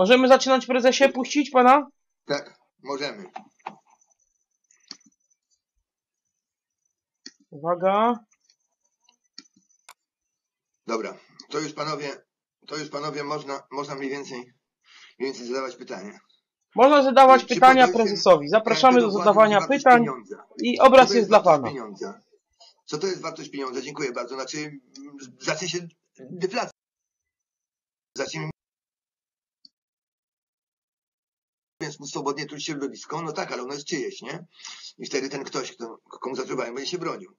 Możemy zaczynać prezesie, puścić pana? Tak, możemy. Uwaga. Dobra, to już panowie, to już panowie można, można mniej więcej, mniej więcej zadawać pytania. Można zadawać Czy pytania prezesowi. Zapraszamy każdy do zadawania pytań pieniądza. i obraz to jest dla pana. Pieniądza? Co to jest wartość pieniądza? Dziękuję bardzo. Znaczy, zacznie się deflacja. Zacznie móc swobodnie czuć środowisko, no tak, ale ono jest czyjeś, nie? I wtedy ten ktoś, kto, komu zatruwają, będzie się bronił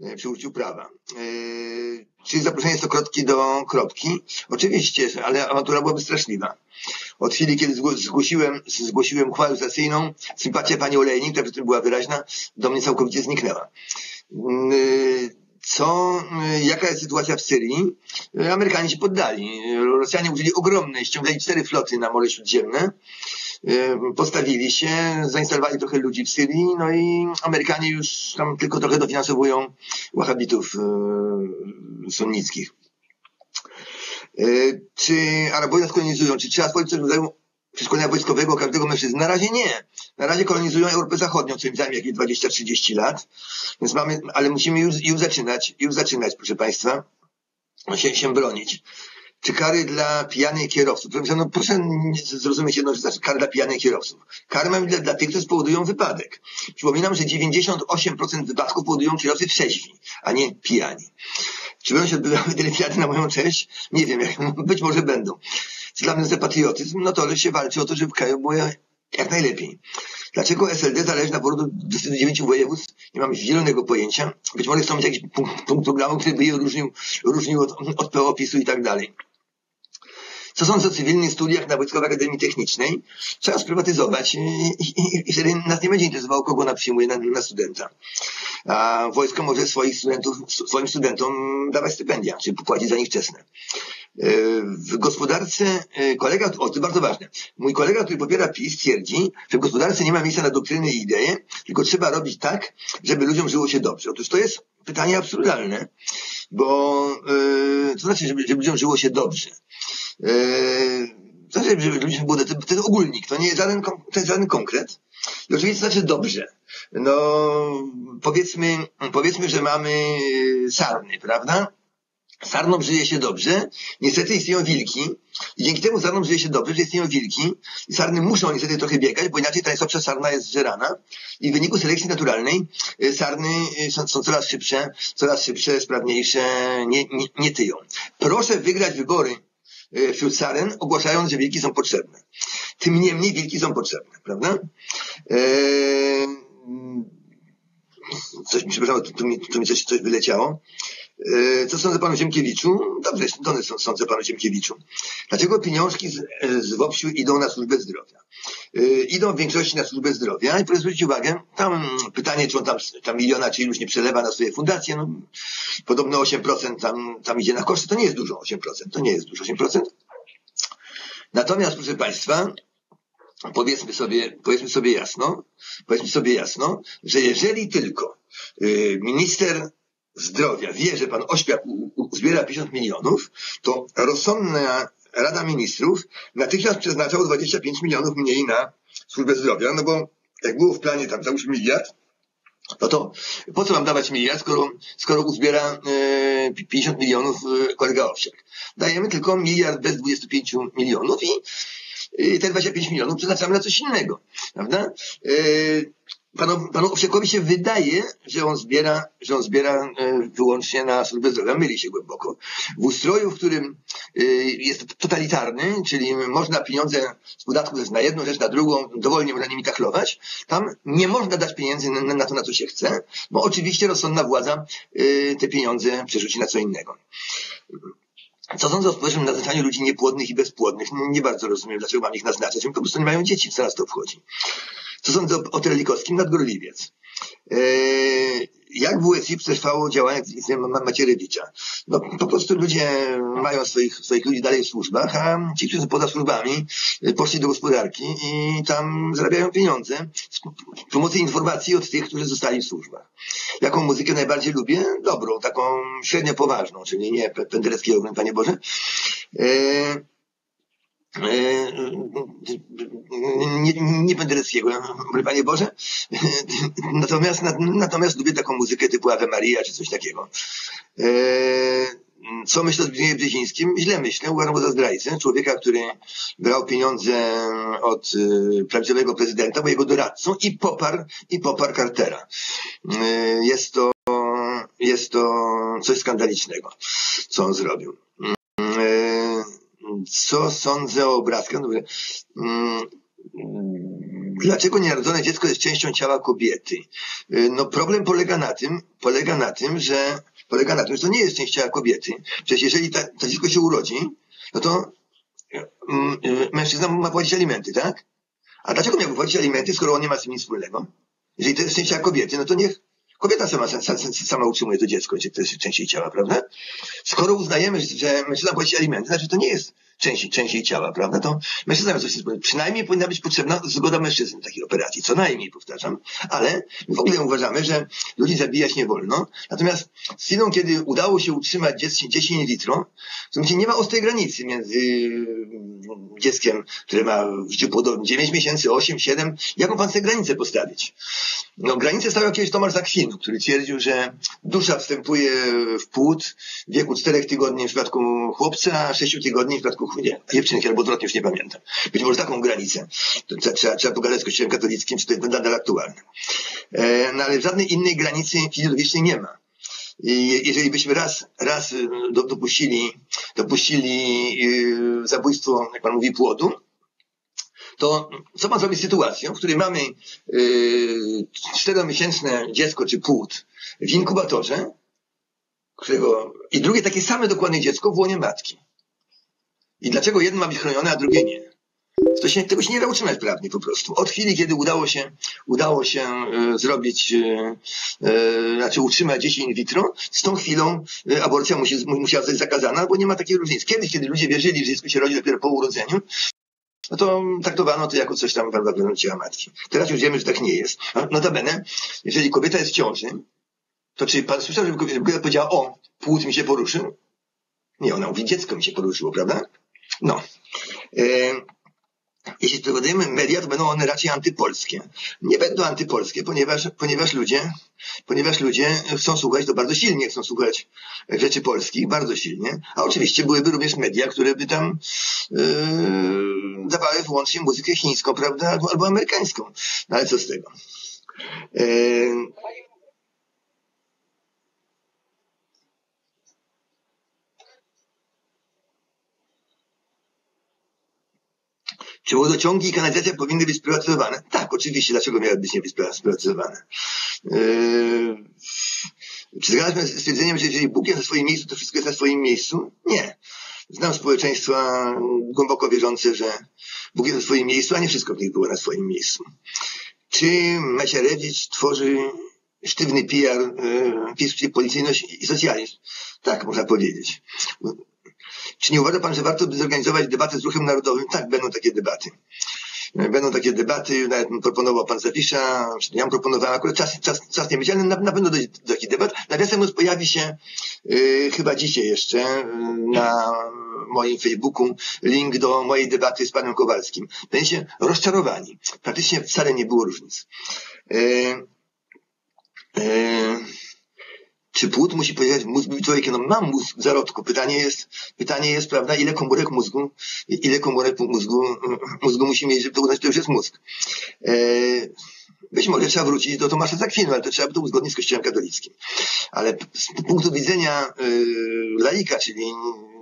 e, przy użyciu prawa. E, czy zaproszenie jest to krotki do kropki? Oczywiście, ale awantura byłaby straszliwa. Od chwili, kiedy zgło- zgłosiłem, zgłosiłem uchwałę legislacyjną, sympatia pani Olejnik, która tym była wyraźna, do mnie całkowicie zniknęła. Mm, Co, jaka jest sytuacja w Syrii? Amerykanie się poddali. Rosjanie użyli ogromnej, ściągnęli cztery floty na Morze Śródziemne, postawili się, zainstalowali trochę ludzi w Syrii, no i Amerykanie już tam tylko trochę dofinansowują wahabitów y, sunnickich. Y, Czy Arabowie nas kolonizują? Czy trzeba stworzyć coś rodzaju przeszkolenia wojskowego każdego mężczyzny? Na razie nie. Na razie kolonizują Europę Zachodnią, co im zajmie jakieś 20-30 lat. Więc mamy, ale musimy już, już zaczynać, już zaczynać, proszę Państwa, się, się bronić. Czy kary dla pijanych kierowców? No proszę zrozumieć jedno, że znaczy kary dla pijanych kierowców. Kary mamy dla, dla tych, którzy spowodują wypadek. Przypominam, że 98% wypadków powodują kierowcy trzeźwi, a nie pijani. Czy będą się odbywały telewiady na moją cześć? Nie wiem, być może będą. Co dla mnie za patriotyzm? No to, że się walczy o to, żeby kraju było jak najlepiej. Dlaczego SLD zależy na do 29 województw? Nie mam zielonego pojęcia. Być może chcą mieć jakiś punkt, punkt programu, który by je różnił, różnił od, od PO-PiSu i tak dalej. Co sądzę o cywilnych studiach na Wojskowej Akademii Technicznej? Trzeba sprywatyzować i, i, i wtedy nas nie będzie interesowało, kogo ona przyjmuje na, na studenta. A wojsko może swoich studentów, swoim studentom dawać stypendia, czy płacić za nich czesne. W gospodarce kolega, o to bardzo ważne, mój kolega, który popiera PiS twierdzi, że w gospodarce nie ma miejsca na doktryny i idee, tylko trzeba robić tak, żeby ludziom żyło się dobrze. Otóż to jest pytanie absurdalne, bo yy, to znaczy, żeby, żeby ludziom żyło się dobrze. Yy, znaczy, żeby ludziom było, to, jest ogólnik, to nie jest żaden, to jest żaden konkret. I oczywiście to znaczy dobrze. No, powiedzmy, powiedzmy, że mamy sarny, prawda? Sarnom żyje się dobrze, niestety istnieją wilki i dzięki temu sarnom żyje się dobrze, że istnieją wilki i sarny muszą niestety trochę biegać, bo inaczej ta najsłabsza sarna jest zżerana i w wyniku selekcji naturalnej y, sarny y, są, są coraz szybsze, coraz szybsze, sprawniejsze, nie, nie, nie tyją. Proszę wygrać wybory wśród saren, ogłaszając, że wilki są potrzebne. Tym niemniej wilki są potrzebne, prawda? Eee, coś przepraszam, tu, tu, mi, tu mi coś, coś wyleciało. E, Co sądzę panu Ziemkiewiczu? Dobrze, są- sądzę panu Ziemkiewiczu. Dlaczego pieniążki z, z WOPS-u idą na służbę zdrowia? E, Idą w większości na służbę zdrowia i proszę zwrócić uwagę, tam pytanie, czy on tam, tam miliona, czy iluś nie przelewa na swoje fundacje, no, podobno 8% tam, tam idzie na koszty, to nie jest dużo 8%, to nie jest dużo 8%. Natomiast, proszę państwa, powiedzmy sobie, powiedzmy sobie jasno, powiedzmy sobie jasno, że jeżeli tylko y, minister zdrowia wie, że pan Ośpiak uzbiera 50 milionów, to rozsądna Rada Ministrów natychmiast przeznaczała 25 milionów mniej na służbę zdrowia, no bo jak było w planie tam załóżmy miliard, no to po co mam dawać miliard, skoro, skoro uzbiera e, 50 milionów e, kolega Owsiak. Dajemy tylko miliard bez 25 milionów i i te 25 milionów przeznaczamy na coś innego, prawda? Yy, Panu, panu Owsiakowi się wydaje, że on zbiera, że on zbiera e, wyłącznie na służbę zdrowia. Myli się głęboko. W ustroju, w którym jest totalitarny, czyli można pieniądze z podatku też na jedną rzecz, na drugą, dowolnie można nimi kachlować, tam nie można dać pieniędzy na, to, na co się chce, bo oczywiście rozsądna władza te pieniądze przerzuci na co innego. Co sądzę o społecznym naznaczaniu ludzi niepłodnych i bezpłodnych? Nie, nie bardzo rozumiem, dlaczego mam ich naznaczać. Oni po prostu nie mają dzieci, co nas to obchodzi. Co sądzę o, o Terelikowskim? Nadgorliwiec. Eee, jak w USI przetrwało działanie Ma- Macierewicza? No po prostu ludzie mają swoich, swoich ludzi dalej w służbach, a ci, którzy poza służbami, poszli do gospodarki i tam zarabiają pieniądze z pomocy informacji od tych, którzy zostali w służbach. Jaką muzykę najbardziej lubię? Dobrą, taką średnio poważną, czyli nie Pe- Pendereckiego, Panie Boże. E, nie, nie będę Reckiego, Panie Boże. Natomiast, natomiast lubię taką muzykę typu Ave Maria czy coś takiego. E, co myślę o Zbigniewie Brzezińskim? Źle myślę. Uważam go za zdrajcę. Człowieka, który brał pieniądze od y, prawdziwego prezydenta, bo jego doradcą i poparł, i poparł Cartera. Jest to, jest to coś skandalicznego, co on zrobił. Y, co sądzę o obrazkach? No, Dlaczego nienarodzone dziecko jest częścią ciała kobiety? No problem polega na tym, polega na tym, że polega na tym, że to nie jest część ciała kobiety. Przecież jeżeli ta, to dziecko się urodzi, no to mm, mężczyzna ma płacić alimenty, tak? A dlaczego miałby płacić alimenty, skoro on nie ma z tym nic wspólnego? Jeżeli to jest część ciała kobiety, no to niech kobieta sama, sama, sama utrzymuje to dziecko, czy to jest część jej ciała, prawda? Skoro uznajemy, że mężczyzna płaci alimenty, znaczy to nie jest części, części ciała, prawda? To mężczyzna coś Przynajmniej powinna być potrzebna zgoda mężczyzny w takiej operacji. Co najmniej, powtarzam. Ale w ogóle uważamy, że ludzi zabijać nie wolno. Natomiast z chwilą, kiedy udało się utrzymać dzieci, dzieci in vitro, to nie ma ostrej granicy między mm, dzieckiem, które ma w życiu płodowym 9 miesięcy, 8, 7. Jaką pan tę granicę postawić? No, granicę stawiał kiedyś Tomasz Zakwinu, który twierdził, że dusza wstępuje w płód w wieku 4 tygodni w przypadku chłopca, a 6 tygodni w przypadku nie, dziewczynki albo odwrotnie, już nie pamiętam. Być może taką granicę. To trzeba, trzeba pogadać z Kościołem katolickim, czy to jest nadal aktualne. E, no ale żadnej innej granicy fizjologicznej nie ma. I jeżeli byśmy raz, raz y, dopuścili, dopuścili y, zabójstwo, jak pan mówi, płodu, to co pan zrobi z sytuacją, w której mamy yy, czteromiesięczne dziecko czy płód w inkubatorze, którego, i drugie takie same dokładnie dziecko w łonie matki. I dlaczego jedno ma być chronione, a drugie nie? To się, tego się nie da utrzymać prawnie po prostu. Od chwili, kiedy udało się, udało się e, zrobić, e, e, znaczy utrzymać dzieci in vitro, z tą chwilą e, aborcja musi, musiała zostać zakazana, bo nie ma takiej różnicy. Kiedyś, kiedy ludzie wierzyli, że dziecko się rodzi dopiero po urodzeniu, no to traktowano to jako coś tam prawdopodobnie ciała matki. Teraz już wiemy, że tak nie jest. No, notabene, jeżeli kobieta jest w ciąży, to czy pan słyszał, żeby kobieta powiedziała, o, płód mi się poruszył? Nie, ona mówi, dziecko mi się poruszyło, prawda? No. E, jeśli sprawdzimy media, to będą one raczej antypolskie. Nie będą antypolskie, ponieważ, ponieważ ludzie, ponieważ ludzie chcą słuchać, to bardzo silnie chcą słuchać rzeczy polskich, bardzo silnie, a oczywiście byłyby również media, które by tam yy, dawały wyłącznie muzykę chińską, prawda, albo, albo amerykańską. No ale co z tego? Yy, Czy wodociągi i kanalizacja powinny być sprywatyzowane? Tak, oczywiście. Dlaczego miały być nie być sprywatyzowane? Yy... Czy zgadzam się z stwierdzeniem, że jeżeli Bóg jest na swoim miejscu, to wszystko jest na swoim miejscu? Nie. Znam społeczeństwa głęboko wierzące, że Bóg jest na swoim miejscu, a nie wszystko nich było na swoim miejscu. Czy Macierewicz tworzy sztywny PR, yy, PiS, policyjność i socjalizm? Tak, można powiedzieć. Czy nie uważa pan, że warto by zorganizować debatę z ruchem narodowym? Tak, będą takie debaty. Będą takie debaty, nawet proponował pan Zawisza, ja proponowałem, akurat czas, czas, czas nie ale na, na pewno dojdzie do takich debat. Nawiasem mówiąc, pojawi się yy, chyba dzisiaj jeszcze yy, na moim Facebooku link do mojej debaty z panem Kowalskim. Będziecie rozczarowani. Praktycznie wcale nie było różnic. Yy, yy, czy płód musi powiedzieć mózg człowiekiem? No mam mózg w zarodku. Pytanie jest, pytanie jest, prawda, ile komórek mózgu, ile komórek mózgu, mózgu musi mieć, żeby uznać, że to już jest mózg. Eee, być może trzeba wrócić do Tomasza Zakwinu, ale to trzeba by to uzgodnić z Kościołem katolickim. Ale z punktu widzenia yy, laika, czyli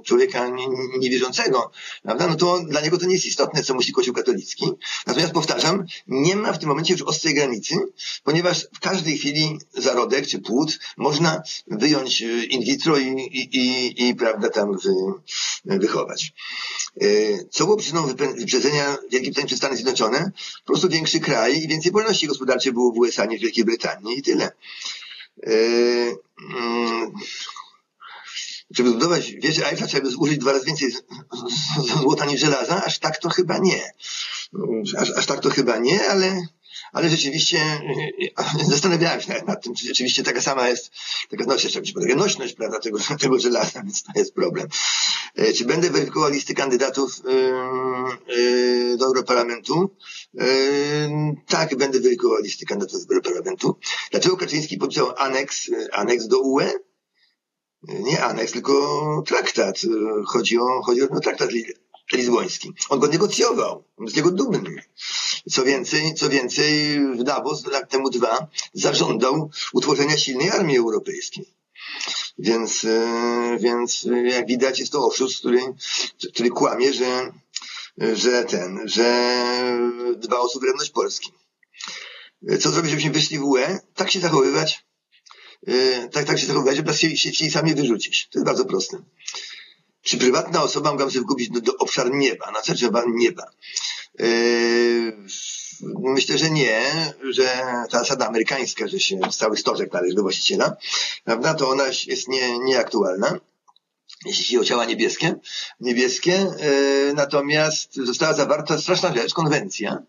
człowieka niewierzącego, prawda? No to dla niego to nie jest istotne, co myśli Kościół katolicki. Natomiast powtarzam, nie ma w tym momencie już ostrej granicy, ponieważ w każdej chwili zarodek czy płód można wyjąć y, in vitro i, i, i, i prawda, tam wy, wychować. Y, co było przyczyną wyprzedzenia Wielkiej Brytanii przez Stany Zjednoczone? Po prostu większy kraj i więcej wolności gospodarczej było w USA niż w Wielkiej Brytanii i tyle. Y, mm, żeby zbudować wieżę Eiffla trzeba by zużyć dwa razy więcej złota niż żelaza, aż tak to chyba nie. Aż, aż tak to chyba nie, ale, ale rzeczywiście zastanawiałem się nad tym, czy rzeczywiście taka sama jest, taka no, jeszcze nośność, prawda, tego, tego żelaza, więc to jest problem. E, Czy będę weryfikował listy kandydatów e, e, do Europarlamentu? E, Tak, będę weryfikował listy kandydatów do Europarlamentu. Dlaczego Kaczyński podpisał aneks, e, aneks do UE? Nie aneks, tylko traktat. E, Chodzi o, chodzi o traktat li- lizboński. On go negocjował. On z niego dumny. Co więcej, co więcej, w Davos lat temu dwa zażądał utworzenia silnej armii europejskiej. Więc, e, więc e, jak widać jest to oszust, który, który kłamie, że, że ten, że dba o suwerenność Polski. Co zrobić, żebyśmy wyszli w UE? Tak się zachowywać, tak, tak się zachowywać, żeby nas chcieli, chcieli sami wyrzucić. To jest bardzo proste. Czy prywatna osoba mogłaby sobie kupić do, do obszar nieba, na zasadzie nieba? Yy, Myślę, że nie, że ta zasada amerykańska, że się cały stożek należy do właściciela, prawda, to ona jest nie, nieaktualna. Jeśli chodzi o ciała niebieskie, niebieskie, yy, natomiast została zawarta straszna rzecz, konwencja,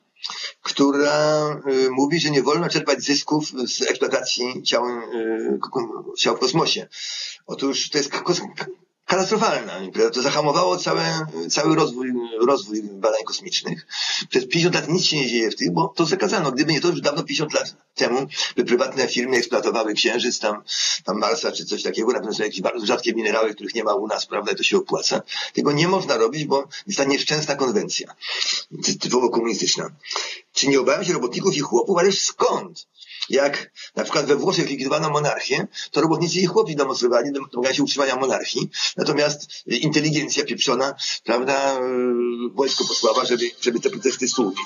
która y, mówi, że nie wolno czerpać zysków z eksploatacji ciał, y, ciał w kosmosie. Otóż to jest katastrofalne. To zahamowało całe, cały rozwój, rozwój badań kosmicznych. Przez 50 lat nic się nie dzieje w tych, bo to zakazano. Gdyby nie to, już dawno 50 lat temu by prywatne firmy eksploatowały księżyc, tam, tam Marsa czy coś takiego, na pewno są jakieś bardzo rzadkie minerały, których nie ma u nas, prawda, to się opłaca. Tego nie można robić, bo jest ta nieszczęsna konwencja, ty- typowo komunistyczna. Czy nie obawiam się robotników i chłopów? Ależ skąd? Jak na przykład we Włoszech likwidowano monarchię, to robotnicy i chłopi demonstrowali, domagali się utrzymania monarchii, natomiast y, inteligencja pieprzona, prawda, y, wojsko posłała, żeby, żeby te protesty stłumić.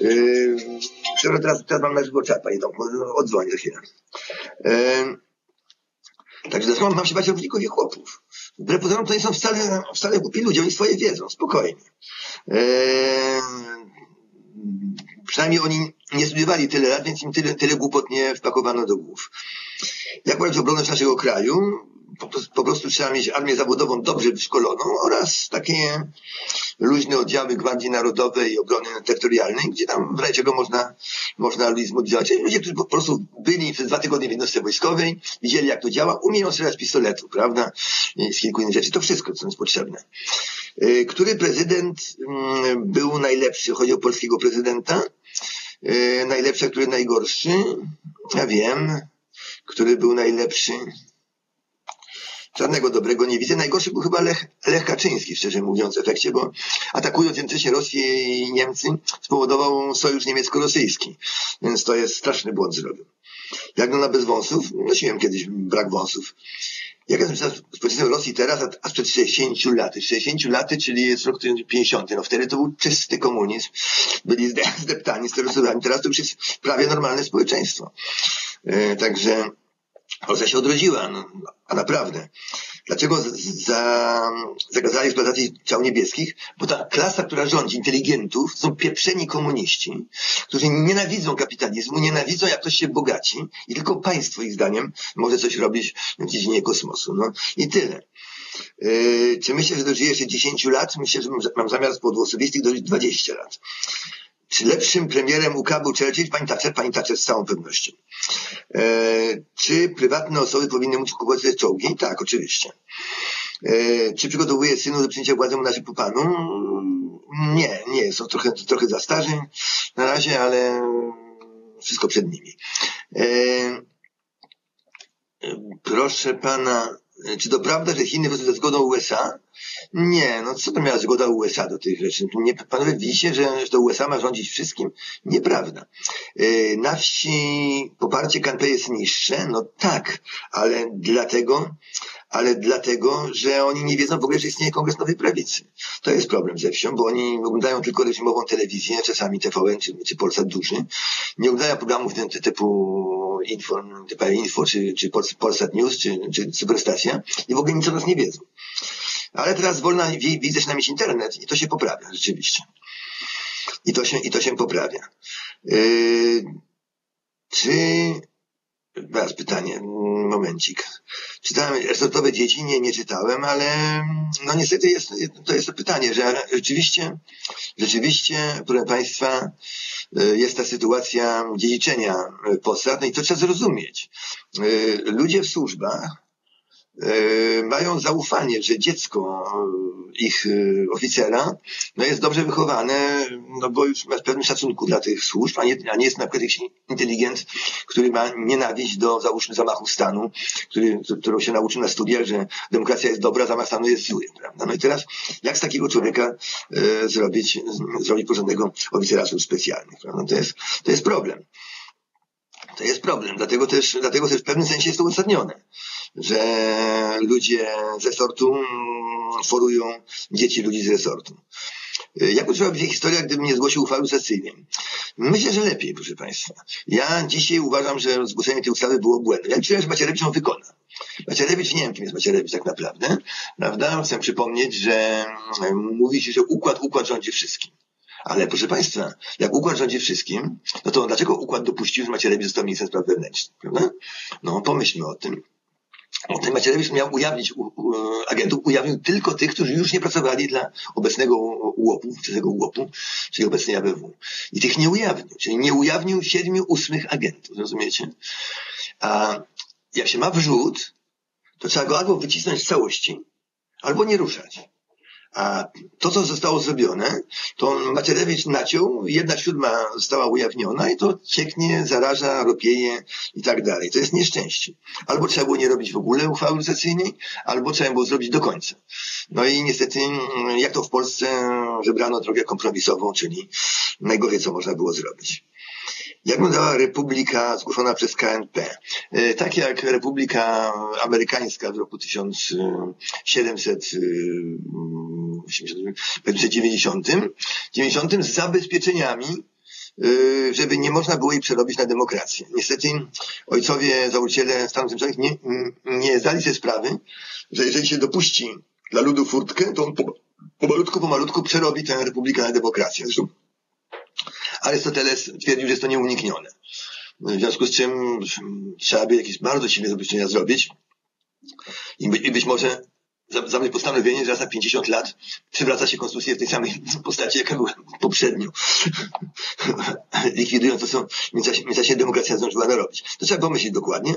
Yy, teraz, teraz mam na żywo i tam odzwonię za chwilę. Yy, także dlaczego mam się bać robotników i chłopów? Wbrew pozorom to nie są wcale, wcale głupi ludzie, oni swoje wiedzą, spokojnie. Yy, przynajmniej oni nie studiowali tyle lat, więc im tyle, tyle głupot nie wpakowano do głów. Jak walczyć o obronę naszego kraju? Po, po prostu trzeba mieć armię zawodową dobrze wyszkoloną oraz takie luźne oddziały Gwardii Narodowej i Obrony Terytorialnej, gdzie tam w razie czego można, można ludzi zmobilizować. Ludzie, którzy po prostu byli przez dwa tygodnie w jednostce wojskowej, widzieli jak to działa, umieją strzelać pistoletu, prawda? I z kilku innych rzeczy. To wszystko, co jest potrzebne. Y, Który prezydent mm, był najlepszy? Chodzi o polskiego prezydenta. Y, Najlepszy, który najgorszy? Ja wiem. Który był najlepszy? Żadnego dobrego nie widzę. Najgorszy był chyba Lech, Lech Kaczyński, szczerze mówiąc, w efekcie, bo atakując jednocześnie Rosję i Niemcy, spowodował sojusz niemiecko-rosyjski. Więc to jest straszny błąd zrobił. Jak no na bez wąsów? Nosiłem kiedyś brak wąsów. Jak jest z pozycją Rosji teraz, a, a sprzed 60 lat? 60 lat, czyli jest rok 50. No wtedy to był czysty komunizm. Byli zde- zdeptani, steryzowani. Teraz to już jest prawie normalne społeczeństwo. E, także Polska się odrodziła, no, a naprawdę. Dlaczego za, zakazali eksploatacji ciał niebieskich? Bo ta klasa, która rządzi, inteligentów, są pieprzeni komuniści, którzy nienawidzą kapitalizmu, nienawidzą jak ktoś się bogaci i tylko państwo ich zdaniem może coś robić w dziedzinie kosmosu. No i tyle. Yy, czy myślę, że dożyję jeszcze 10 lat? Myślę, że mam zamiar z powodów osobistych dożyć 20 lat. Czy lepszym premierem UK był Churchill? Pani Thatcher? Pani Thatcher z całą pewnością. E, czy prywatne osoby powinny móc kupować sobie czołgi? Tak, oczywiście. E, czy przygotowuje synu do przyjęcia władzy monarchii po panu? Nie, nie, są trochę, trochę za starzy na razie, ale wszystko przed nimi. E, proszę pana, czy to prawda, że Chiny weszły ze zgodą USA? Nie, no co to miała zgoda USA do tych rzeczy? Nie, panowie widzicie, że, że to USA ma rządzić wszystkim? Nieprawda. Yy, Na wsi poparcie KNP jest niższe? No tak, ale dlatego, ale dlatego, że oni nie wiedzą w ogóle, że istnieje Kongres Nowej Prawicy. To jest problem ze wsią, bo oni oglądają tylko reżimową telewizję, czasami TVN czy, czy Polsat Duży. Nie oglądają programów ty- typu Info, typu Info czy, czy Pols- Polsat News, czy, czy Cyberstacja i w ogóle nic o nas nie wiedzą. Ale teraz wolno wi- widzę na mieć internet i to się poprawia rzeczywiście. I to się, i to się poprawia. Yy, czy Teraz pytanie, momencik. Czytałem resortowe dzieci, nie, nie czytałem, ale no niestety jest, to jest to pytanie, że rzeczywiście, rzeczywiście, proszę Państwa, jest ta sytuacja dziedziczenia posad, no i to trzeba zrozumieć. Ludzie w służbach mają zaufanie, że dziecko e, ich e, oficera no jest dobrze wychowane, no bo już ma pewnym szacunku dla tych służb, a nie, a nie jest na przykład jakiś inteligent, który ma nienawiść do załóżmy zamachu stanu, który, którą się nauczył na studiach, że demokracja jest dobra, zamach stanu jest zły, prawda? No i teraz jak z takiego człowieka e, zrobić, zrobić porządnego oficera służb specjalnych, prawda? To jest, to jest problem. To jest problem, dlatego też, dlatego też w pewnym sensie jest to uzasadnione, że ludzie z resortu mm, forują dzieci ludzi z resortu. Y, Jak uczyła się historia, gdybym nie zgłosił uchwały sesyjnej? Myślę, że lepiej, proszę Państwa. Ja dzisiaj uważam, że zgłoszenie tej ustawy było błędem. Ja myślę, że Macierewicz ją wykona. Macierewicz, nie wiem, kim jest Macierewicz tak naprawdę, prawda? Chcę przypomnieć, że mm, mówi się, że układ, układ rządzi wszystkim. Ale proszę Państwa, jak układ rządzi wszystkim, no to dlaczego układ dopuścił, że Macierewicz został ministrem spraw wewnętrznych, prawda? No, pomyślmy o tym. Macierewicz miał ujawnić u, u, agentów, ujawnił tylko tych, którzy już nie pracowali dla obecnego UOP-u, ówczesnego UOP-u, czyli obecnej ABW. I tych nie ujawnił, czyli nie ujawnił siedmiu ósmych agentów, rozumiecie? A jak się ma wrzut, to trzeba go albo wycisnąć z całości, albo nie ruszać. A to, co zostało zrobione, to Macierewicz naciął, jedna siódma została ujawniona i to cieknie, zaraża, ropieje i tak dalej. To jest nieszczęście. Albo trzeba było nie robić w ogóle uchwały lustracyjnej, albo trzeba było zrobić do końca. No i niestety, jak to w Polsce, wybrano drogę kompromisową, czyli najgorzej, co można było zrobić. Jak wyglądała Republika zgłoszona przez KNP? E, Tak jak Republika Amerykańska w roku 1790, 90 z zabezpieczeniami, e, żeby nie można było jej przerobić na demokrację. Niestety ojcowie, założyciele Stanów Zjednoczonych nie, nie zdali sobie sprawy, że jeżeli się dopuści dla ludu furtkę, to on po, pomalutku, przerobi tę republikę na demokrację. Zresztą Arystoteles twierdził, że jest to nieuniknione. W związku z czym trzeba by jakieś bardzo silne zabezpieczenia zrobić i, by, i być może zabrać postanowienie, że na 50 lat przywraca się konstytucja w tej samej postaci, jaka była poprzednio. Likwidując to, co w międzyczasie demokracja zdążyła narobić. To trzeba pomyśleć dokładnie,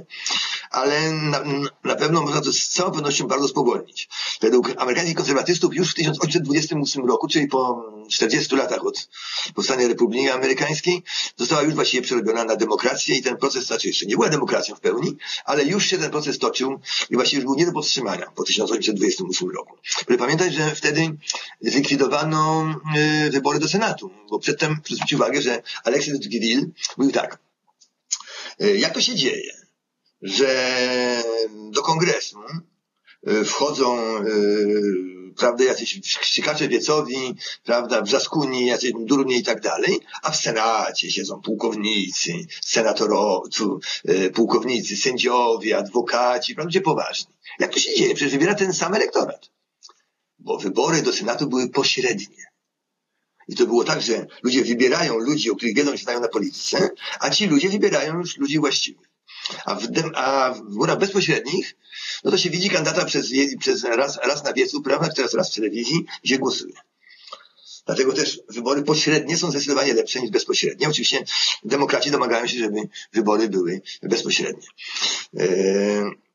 ale na, na pewno można to z całą pewnością bardzo spowolnić. Według amerykańskich konserwatystów już w 1828 roku, czyli po 40 latach od powstania Republiki Amerykańskiej, została już właściwie przerobiona na demokrację i ten proces, znaczy jeszcze nie była demokracją w pełni, ale już się ten proces toczył i właściwie już był nie do powstrzymania po 1828 roku. Proszę pamiętać, że wtedy zlikwidowano y, wybory do Senatu, bo przedtem zwrócić uwagę, że Alexis Tocqueville mówił tak, y, jak to się dzieje, że do kongresu wchodzą prawda, jacyś krzykacze wiecowi, prawda, brzaskuni, jacyś durnie i tak dalej, a w Senacie siedzą pułkownicy, senatorowie, pułkownicy, sędziowie, adwokaci, prawda, poważni. Jak to się dzieje? Przecież wybiera ten sam elektorat. Bo wybory do Senatu były pośrednie. I to było tak, że ludzie wybierają ludzi, o których wiedzą, że znają na polityce, a ci ludzie wybierają już ludzi właściwych. A w, a w wyborach bezpośrednich, no to się widzi kandydata przez, przez raz, raz na wiecu, prawda, teraz raz w telewizji się głosuje. Dlatego też wybory pośrednie są zdecydowanie lepsze niż bezpośrednie. Oczywiście demokraci domagają się, żeby wybory były bezpośrednie. Eee,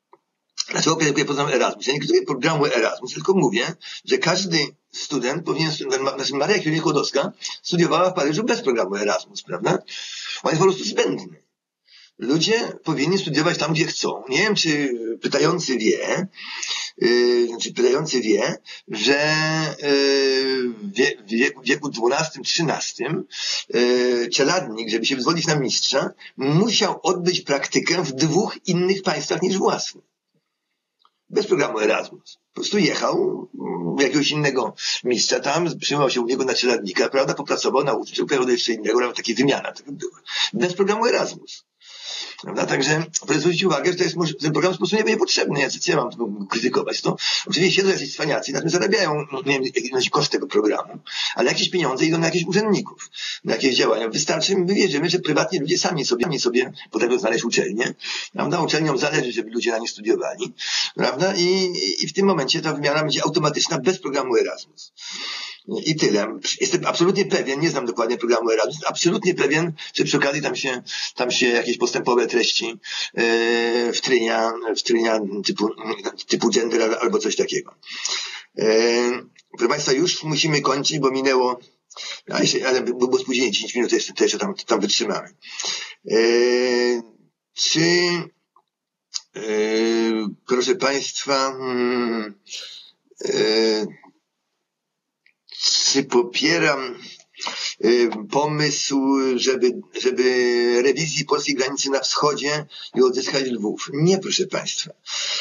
Dlaczego ja poznam Erasmus? Ja nie krytykuję programu Erasmus, tylko mówię, że każdy student powinien, znaczy Maria Curie-Skłodowska studiowała w Paryżu bez programu Erasmus, prawda? On jest po prostu zbędny. Ludzie powinni studiować tam, gdzie chcą. Nie wiem, czy pytający wie, yy, czy pytający wie, że yy, w wieku, XII-XIII yy, czeladnik, żeby się wyzwolić na mistrza, musiał odbyć praktykę w dwóch innych państwach niż własnym bez programu Erasmus. Po prostu jechał w jakiegoś innego mistrza tam, przyjmował się u niego na czeladnika, prawda, popracował, nauczył pojechał do jeszcze innego, nawet takie wymiana tego była. Bez programu Erasmus. Prawda? Także proszę zwrócić uwagę, że to jest, ten program w sposób nie będzie potrzebny. Ja mam tego krytykować. To oczywiście siedzą jacyś cwaniacy, na tym zarabiają, nie wiem, jaki koszt tego programu, ale jakieś pieniądze idą na jakichś urzędników, na jakieś działania. Wystarczy, my wierzymy, że prywatni ludzie sami sobie, sami sobie potrafią znaleźć uczelnię. Prawda? Uczelniom zależy, żeby ludzie na nie studiowali. Prawda? I, I w tym momencie ta wymiana będzie automatyczna bez programu Erasmus. I tyle. Jestem absolutnie pewien, nie znam dokładnie programu Erasmus, absolutnie pewien, że przy okazji tam się, tam się jakieś postępowe treści yy, wtrynia, wtrynia typu, typu gender albo coś takiego. Yy, proszę Państwa, już musimy kończyć, bo minęło, ale, jeszcze, ale było spóźnienie 10 minut, jeszcze, jeszcze tam, tam wytrzymamy. Yy, czy Yy, proszę Państwa, yy, czy popieram yy, pomysł, żeby, żeby rewizji polskiej granicy na wschodzie i odzyskać Lwów? Nie, proszę Państwa.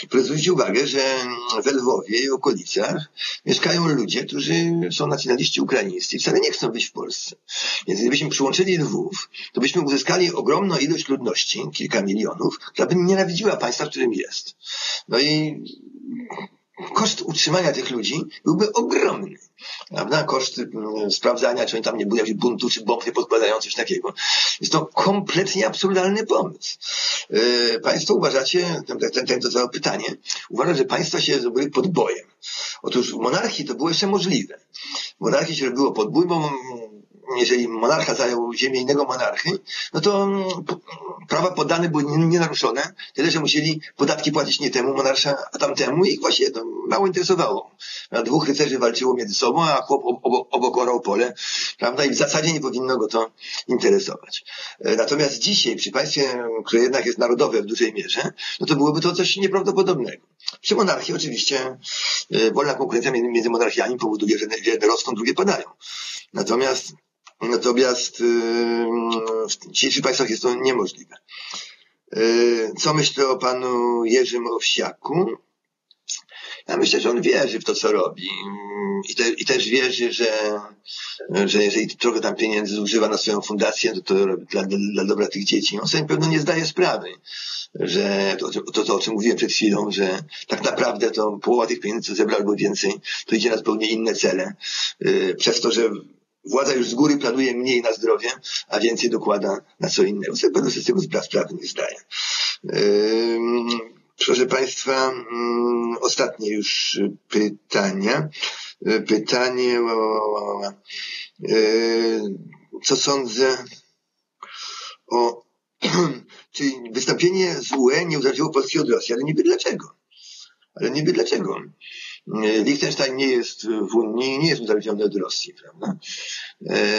Proszę zwrócić uwagę, że we Lwowie i okolicach mieszkają ludzie, którzy są nacjonaliści ukraińscy i wcale nie chcą być w Polsce. Więc gdybyśmy przyłączyli Lwów, to byśmy uzyskali ogromną ilość ludności, kilka milionów, która by nienawidziła państwa, w którym jest. No i koszt utrzymania tych ludzi byłby ogromny. Prawda? Koszt mm, sprawdzania, czy oni tam nie było jakichś buntów, czy bomb nie podkładają, coś takiego. Jest to kompletnie absurdalny pomysł. Yy, państwo uważacie, ten, ten, ten to całe pytanie, uważa, że państwa się zrobiły podbojem. Otóż w monarchii to było jeszcze możliwe. W monarchii się robiło podbój, bo jeżeli monarcha zajął ziemię innego monarchy, no to mm, prawa poddane były nienaruszone, tyle że musieli podatki płacić nie temu monarcha, a tamtemu i właśnie to mało interesowało. Dwóch rycerzy walczyło między sobą, a chłop obok, obok orał pole, prawda? I w zasadzie nie powinno go to interesować. E, natomiast dzisiaj, przy państwie, które jednak jest narodowe w dużej mierze, no to byłoby to coś nieprawdopodobnego. Przy monarchii oczywiście e, wolna konkurencja między monarchiami powoduje, że jedne rosną, drugie padają. Natomiast Natomiast yy, w dzisiejszych państwach jest to niemożliwe. Yy, co myślę o panu Jerzym Owsiaku? Ja myślę, że on wierzy w to, co robi. I, te, i też wierzy, że, że jeżeli trochę tam pieniędzy zużywa na swoją fundację, to to robi dla, dla, dobra tych dzieci. On sobie pewno nie zdaje sprawy, że to, to, to, o czym mówiłem przed chwilą, że tak naprawdę to połowa tych pieniędzy, co zebrał albo więcej, to idzie na zupełnie inne cele. Yy, przez to, że władza już z góry planuje mniej na zdrowie, a więcej dokłada na co innego. Pewno z tego sprawy nie zdaje. Proszę Państwa, ostatnie już pytania. Pytanie o, co sądzę o czy wystąpienie z UE nie uzależniło Polski od Rosji, ale niby dlaczego. Ale niby dlaczego. Liechtenstein nie jest w Unii, nie jest uzależniony od Rosji, prawda? E,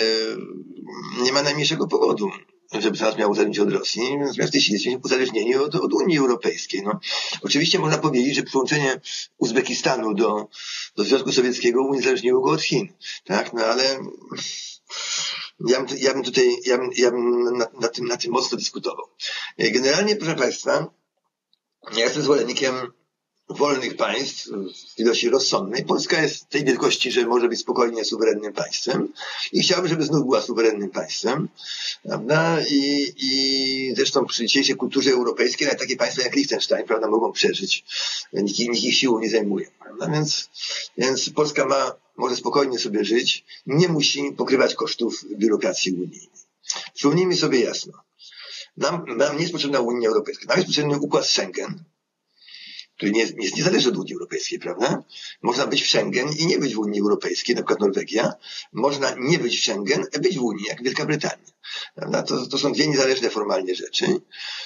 nie ma najmniejszego powodu, żeby nas miał uzależnić od Rosji, natomiast w tej chwili jesteśmy uzależnieni od, od Unii Europejskiej. No, oczywiście można powiedzieć, że przyłączenie Uzbekistanu do, do Związku Sowieckiego uniezależniło go od Chin, tak? No ale ja bym, ja bym tutaj, ja bym, ja bym na, na, tym, na tym mocno dyskutował. Generalnie, proszę Państwa, ja jestem zwolennikiem wolnych państw w ilości rozsądnej. Polska jest tej wielkości, że może być spokojnie suwerennym państwem i chciałbym, żeby znów była suwerennym państwem. Prawda? I, i zresztą przy dzisiejszej kulturze europejskiej nawet takie państwa jak Liechtenstein prawda, mogą przeżyć. Nikt, nikt ich siłą nie zajmuje. Prawda? Więc, więc Polska ma, może spokojnie sobie żyć, nie musi pokrywać kosztów biurokracji unijnej. Przypomnijmy sobie jasno. Nam, nam nie jest potrzebna Unia Europejska. Nam jest potrzebny układ Schengen, który nie, nie, nie zależy od Unii Europejskiej, prawda? Można być w Schengen i nie być w Unii Europejskiej, na przykład Norwegia. Można nie być w Schengen, a być w Unii, jak Wielka Brytania. Prawda? To, to są dwie niezależne formalnie rzeczy.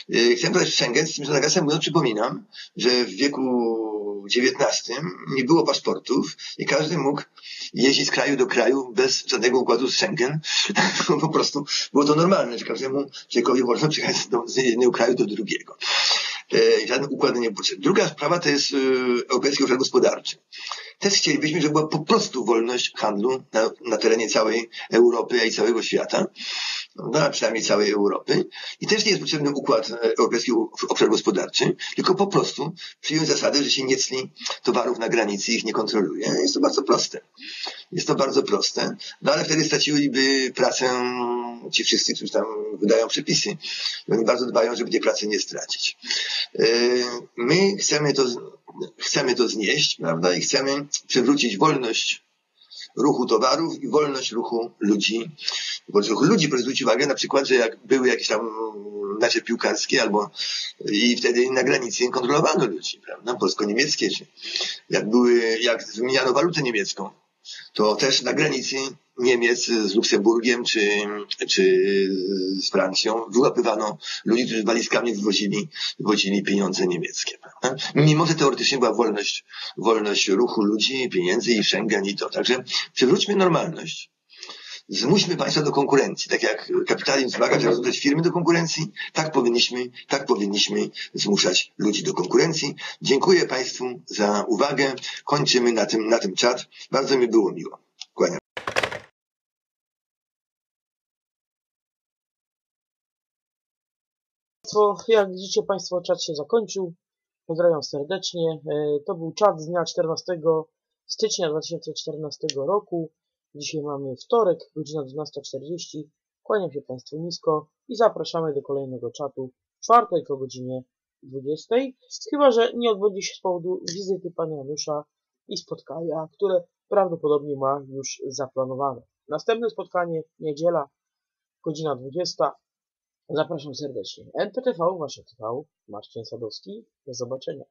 Yy, chcę podać Schengen, z tym, że nawiasem mówiąc przypominam, że w wieku XIX nie było paszportów i każdy mógł jeździć z kraju do kraju bez żadnego układu z Schengen. po prostu było to normalne, że każdemu człowiekowi wolno przyjechać z jednego kraju do drugiego. E, żaden układ nie potrzebny. Druga sprawa to jest e, Europejski Obszar Gospodarczy. Też chcielibyśmy, żeby była po prostu wolność handlu na, na terenie całej Europy i całego świata, no, a przynajmniej całej Europy. I też nie jest potrzebny układ e, Europejski Obszar Gospodarczy, tylko po prostu przyjąć zasadę, że się nie cli towarów na granicy i ich nie kontroluje. Jest to bardzo proste. Jest to bardzo proste, no ale wtedy straciliby pracę ci wszyscy, którzy tam wydają przepisy. Oni bardzo dbają, żeby tej pracy nie stracić. E, my chcemy to, chcemy to znieść, prawda, i chcemy przywrócić wolność ruchu towarów i wolność ruchu ludzi. Ruchu ludzi, proszę zwrócić uwagę na przykład, że jak były jakieś tam mecze piłkarskie albo i wtedy na granicy kontrolowano ludzi, prawda, polsko-niemieckie, czy jak były, jak zmieniano walutę niemiecką, to też na granicy Niemiec z Luksemburgiem czy, czy z Francją wyłapywano ludzi, którzy walizkami wywozili, wywozili pieniądze niemieckie. Prawda? Mimo, że teoretycznie była wolność, wolność ruchu ludzi, pieniędzy i Schengen i to. Także przywróćmy normalność. Zmuśmy państwa do konkurencji. Tak jak kapitalizm zmaga, żeby zmuszać firmy do konkurencji, tak powinniśmy, tak powinniśmy zmuszać ludzi do konkurencji. Dziękuję Państwu za uwagę. Kończymy na tym, na tym czat. Bardzo mi było miło. Kłaniam. Jak widzicie Państwo, czat się zakończył. Pozdrawiam serdecznie. E, To był czat z dnia 14 stycznia 2014 roku. Dzisiaj mamy wtorek, godzina 12.40. Kłaniam się Państwu nisko i zapraszamy do kolejnego czatu w czwartek o godzinie 20. Chyba, że nie odbędzie się z powodu wizyty Pana Janusza i spotkania, które prawdopodobnie ma już zaplanowane. Następne spotkanie, niedziela, godzina 20. Zapraszam serdecznie. NPTV, Wasze TV, Marcin Sadowski. Do zobaczenia.